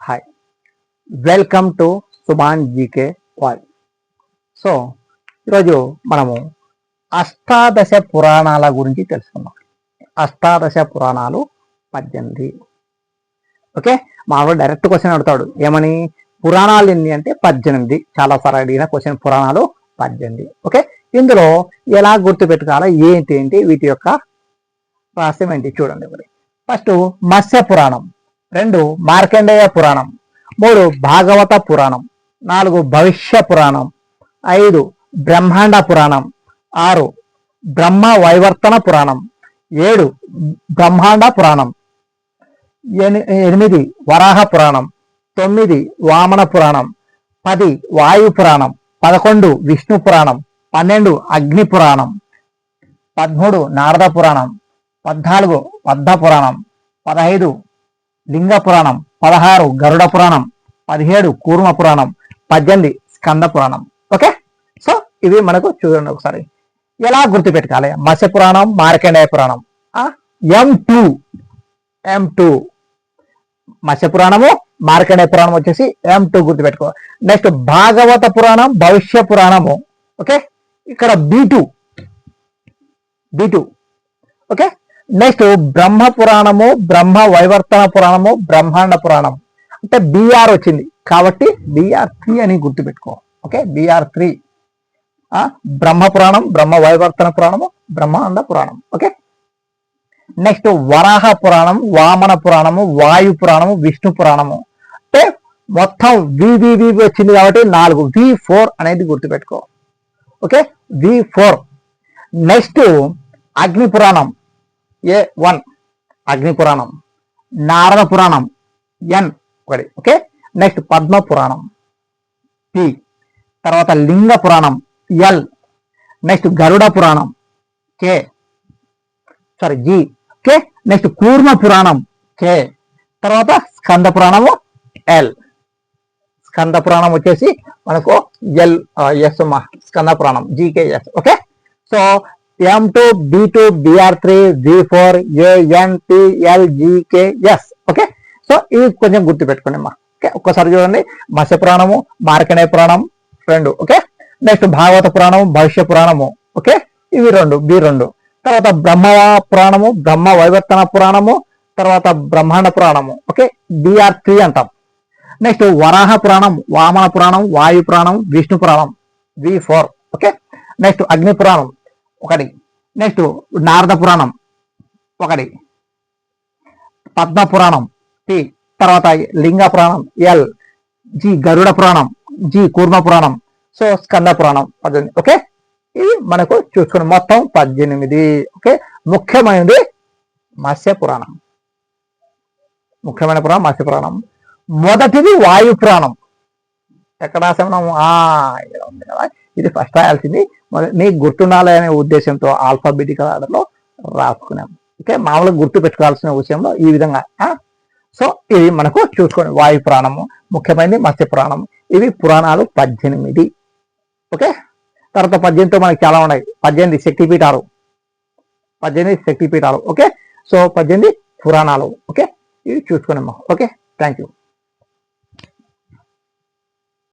Hi welcome to Subhan GK వాయ్ so ఈరోజు మనము అష్టాదశ పురాణాల గురించి తెలుసుకుందాం. అష్టాదశ పురాణాలు పద్దెనిమిది. ఓకే? మామూలు డైరెక్ట్ క్వశ్చన్ అడుగుతాడు. ఏమని? పురాణాలు ఎన్ని అంటే పద్దెనిమిది. చాలా అడిగిన క్వశ్చన్ పురాణాలు పద్దెనిమిది. ఓకే? ఇందులో ఎలా గుర్తుపెట్టుకోవాలో? ఏంటి ఏంటి? వీటి యొక్క రహస్యం ఏంటి? చూడండి మరి. ఫస్ట్ మత్స్య పురాణం రెండు మార్కండేయ పురాణం మూడు భాగవత పురాణం నాలుగు భవిష్య పురాణం ఐదు బ్రహ్మాండ పురాణం ఆరు బ్రహ్మ వైవర్తన పురాణం ఏడు బ్రహ్మాండ పురాణం ఎనిమిది వరాహ పురాణం తొమ్మిది వామన పురాణం పది వాయు పురాణం పదకొండు విష్ణు పురాణం పన్నెండు అగ్ని పురాణం పదమూడు నారద పురాణం పద్నాలుగు పద్మ పురాణం పదహైదు లింగ పురాణం పదహారు గరుడ పురాణం పదిహేడు కూర్మ పురాణం పద్దెనిమిది స్కంద పురాణం. ఓకే? సో ఇవి మనకు చూడండి ఒకసారి. ఎలా గుర్తుపెట్టుకోవాలి? మత్స్య పురాణం మార్కండేయ పురాణం. ఎం టూ ఎం టూ మత్స్య పురాణము మార్కండేయ పురాణం వచ్చేసి ఎం టూ గుర్తుపెట్టుకో. నెక్స్ట్ భాగవత పురాణం భవిష్య పురాణము. ఓకే? ఇక్కడ B two B two okay? Next బ్రహ్మ పురాణము బ్రహ్మ వైవర్తన పురాణము బ్రహ్మాండ పురాణం అంటే బిఆర్ వచ్చింది. కాబట్టి బిఆర్ త్రీ అని గుర్తుపెట్టుకో. ఓకే బిఆర్ త్రీ బ్రహ్మ పురాణం బ్రహ్మ వైవర్తన పురాణము బ్రహ్మాండ పురాణం ఓకే నెక్స్ట్ వరాహ పురాణం వామన పురాణము వాయు పురాణము విష్ణు పురాణము. అంటే మొత్తం వివి వచ్చింది కాబట్టి నాలుగు. వి ఫోర్ అనేది గుర్తుపెట్టుకో. ఓకే వి ఫోర్ నెక్స్ట్ అగ్ని పురాణం. ఏ వన్ అగ్ని పురాణం నారద పురాణం ఎన్ ఒకటి ఓకే నెక్స్ట్ పద్మ పురాణం పి తర్వాత లింగ పురాణం ఎల్ నెక్స్ట్ గరుడ పురాణం K sorry G okay next కూర్మ పురాణం కే తర్వాత స్కంద పురాణము ఎల్ స్కంద పురాణం వచ్చేసి మనకు L S Skanda Puranam GK S okay so M two B two BR three B four AN TL GK S okay so ఇవి కొంచెం గుర్తు పెట్టుకోండి అమ్మా ఓకే ఒక్కసారి చూడండి. మత్స్య పురాణము మార్కణేయ పురాణం రెండు. ఓకే నెక్స్ట్ భాగవత పురాణము భవిష్య పురాణము. ఓకే ఇవి రెండు బి రెండు. తర్వాత బ్రహ్మ పురాణము బ్రహ్మ వైవర్తన పురాణము తర్వాత బ్రహ్మాండ పురాణము. ఓకే బిఆర్ త్రీ అంటాం. నెక్స్ట్ వరాహ పురాణం వామన పురాణం వాయు పురాణం విష్ణు పురాణం వి ఫోర్ ఓకే నెక్స్ట్ అగ్ని పురాణం. ఒకటి. నెక్స్ట్ నారద పురాణం. ఒకటి. పద్మ పురాణం టి. తర్వాత లింగ పురాణం. ఎల్. జి. గరుడ పురాణం. జి. కూర్మ పురాణం. సో స్కంద పురాణం. పద్దెనిమిది. ఓకే? ఇది మనకు చూసుకుని మొత్తం పద్దెనిమిది. ఓకే? ముఖ్యమైనది మత్స్య పురాణం. ముఖ్యమైన పురాణం మత్స్య పురాణం. మొదటిది వాయు పురాణం. ఎక్కడ రాసాము ఆ ఇక్కడ ఉంది కదా. ఇది ఫస్ట్ రాయాల్సింది మరి గుర్తుండాలి అనే ఉద్దేశంతో ఆల్ఫాబెటికల్ ఆర్డర్లో రాసుకున్నాం. ఓకే? మామూలుగా గుర్తు పెట్టుకోవాల్సిన విషయంలో ఈ విధంగా సో ఇది మనకు చూసుకోండి. వాయు పురాణము ముఖ్యమైనది మత్స్య పురాణం ఇవి పురాణాలు పద్దెనిమిది. ఓకే? తర్వాత పద్దెనిమిదితో మనకి చాలా ఉన్నాయి. పద్దెనిమిది శక్తిపీఠాలు. పద్దెనిమిది శక్తిపీఠాలు. ఓకే? సో పద్దెనిమిది పురాణాలు. ఓకే? ఇవి చూసుకున్నాము ఓకే? Thank you